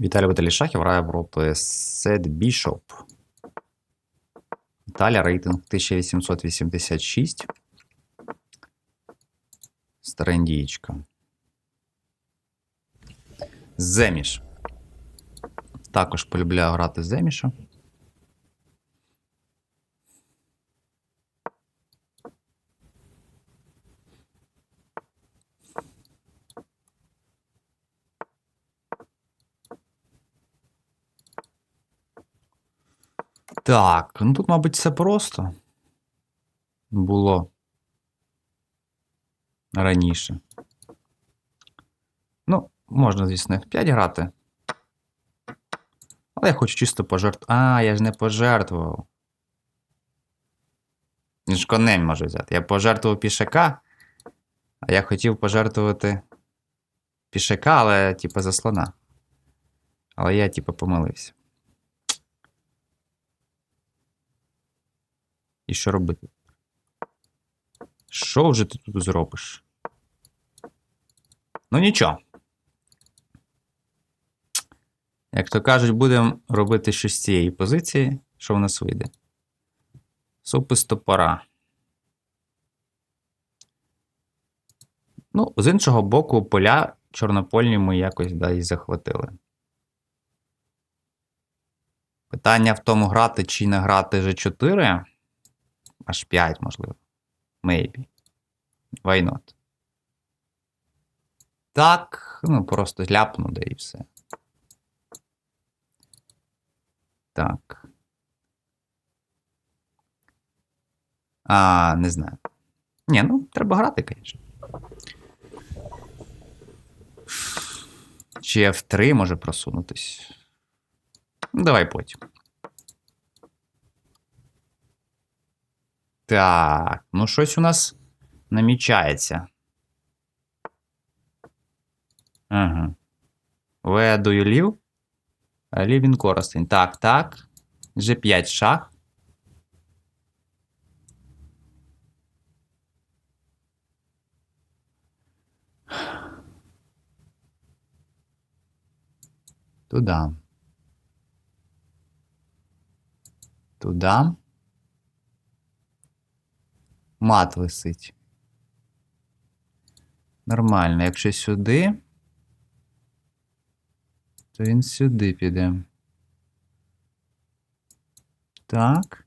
Віталій Віталій Шахів грає проти Сет Бішоп. Італія рейтинг 1886. Старендієчка. Земіш. Також полюбляю грати Земіша. Так, ну тут, мабуть, все просто було раніше. Ну, можна, звісно, F5 грати. Але я хочу чисто пожертвувати. А, я ж не пожертвував. Він ж конем може взяти. Я пожертвував пішака, а я хотів пожертвувати пішака, але, типу, за слона. Але я, типу, помилився. І що робити? Що вже ти тут зробиш? Ну нічого. Як то кажуть, будемо робити щось з цієї позиції, що в нас вийде. Супис топора. Ну, з іншого боку, поля чорнопольні ми якось да, і захватили. Питання в тому, грати чи не грати G4. Аж 5, можливо. Maybe. Why not? Так, ну просто ляпну, да і все. Так. А, не знаю. Ні, ну, треба грати, звісно. Чи F3 може просунутись. Ну, давай потім. Так, ну щось у нас намічається. Ага. Where do you live? I Коростень. Так, так. G5 шах. Туда. Туда. Мат висить. Нормально. Якщо сюди, то він сюди піде. Так.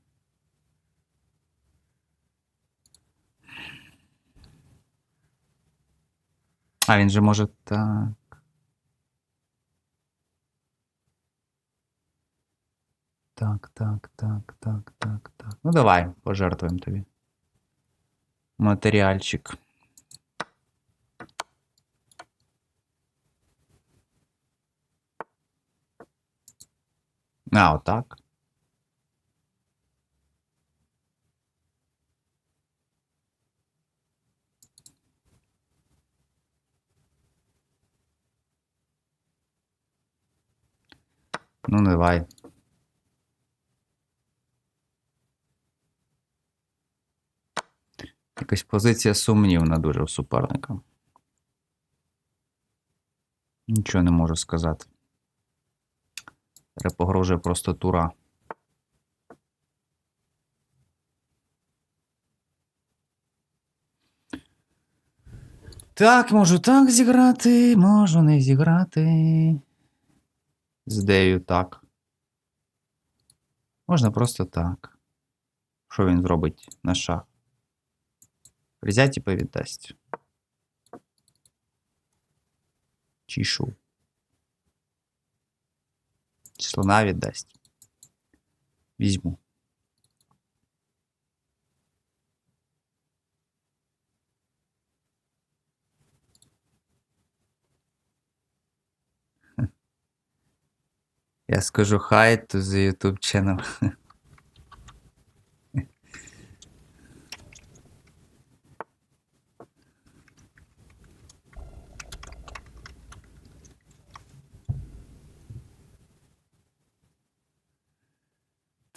А, він же може так. Так, так, так, так, так, так. Ну, давай, пожертвуємо тобі. Матеріальчик. А, отак. Ну, давай. Якась позиція сумнівна дуже у суперника. Нічого не можу сказати. Погрожує просто тура. Так, можу так зіграти, можу не зіграти. З дею так. Можна просто так. Що він зробить на шах? Взять і повіддасть. Чішу. Слона віддасть. Візьму. Я скажу hi to the YouTube channel.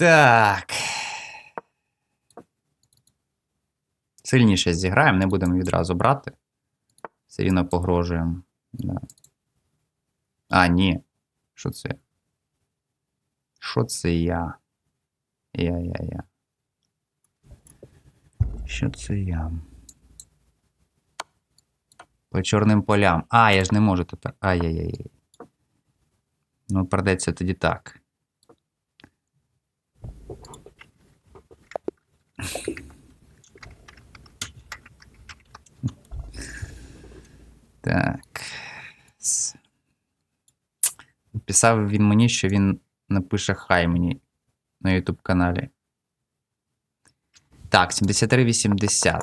Так. Сильніше зіграємо, не будемо відразу брати. Все рівно погрожуємо. Да. А, ні. Що це? Що це я? Я-я-я. Що це я? По чорним полям. А, я ж не можу тепер. Ай-яй-яй. Ну, придеться тоді так. Так. Писав він мені, що він напише хай мені на YouTube каналі. Так, 73-80.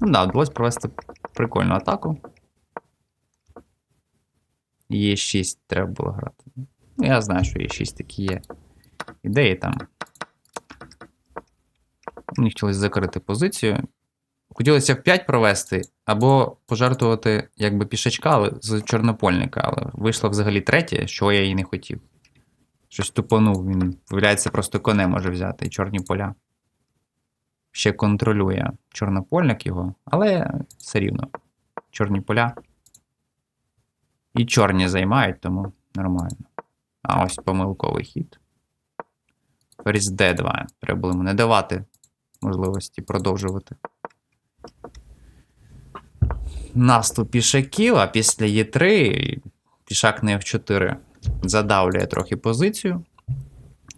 Ну да, вдалося провести прикольну атаку. Є 6 треба було грати. Ну, я знаю, що є 6 такі є. Ідеї там. Мені хотілося закрити позицію. Хотілося в 5 провести, або пожертвувати якби пішачка але з чорнопольника, але вийшло взагалі третє, що я і не хотів. Щось тупанув, він, виявляється, просто коне може взяти і чорні поля. Ще контролює чорнопольник його, але все рівно. Чорні поля. І чорні займають, тому нормально. А ось помилковий хід. Ферзь D2. Треба було йому не давати можливості продовжувати. Наступ пішаків, а після Е3 пішак на F4 задавлює трохи позицію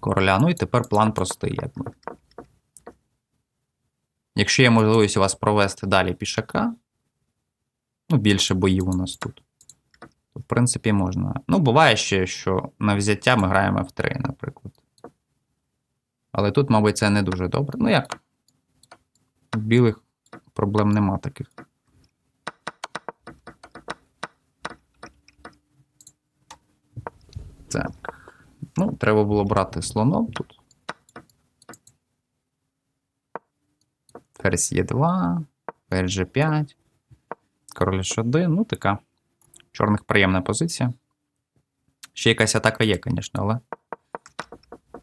короля. Ну і тепер план простий, якби. Якщо є можливість у вас провести далі пішака, ну, більше боїв у нас тут. В принципі, можна. Ну, буває ще, що на взяття ми граємо F3, наприклад. Але тут, мабуть, це не дуже добре. Ну як? У білих проблем нема таких. Так. Ну, треба було брати слоном тут. Ферзь Е2, ферзь G5, король H1, ну така. Чорних приємна позиція. Ще якась атака є, звісно, але.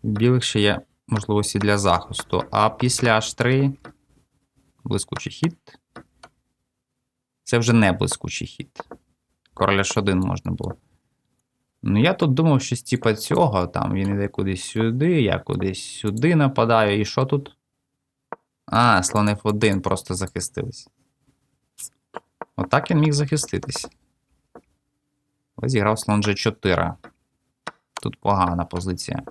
У білих ще є можливості для захисту. А після H3 блискучий хід. Це вже не блискучий хід. Король H1 можна було. Ну, я тут думав, щось типа цього, там він іде кудись сюди, я кудись сюди нападаю. І що тут? А, слон F1 просто захистився. Отак він міг захиститись. Ось зіграв слон G4. Тут погана позиція.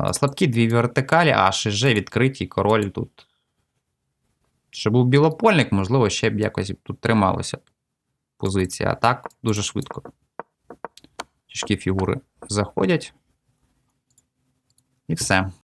Е, Слабкі дві вертикалі, а G відкриті, король тут. Щоб був білопольник, можливо, ще б якось тут трималося позиція. А так, дуже швидко. Тяжкі фігури заходять. І все.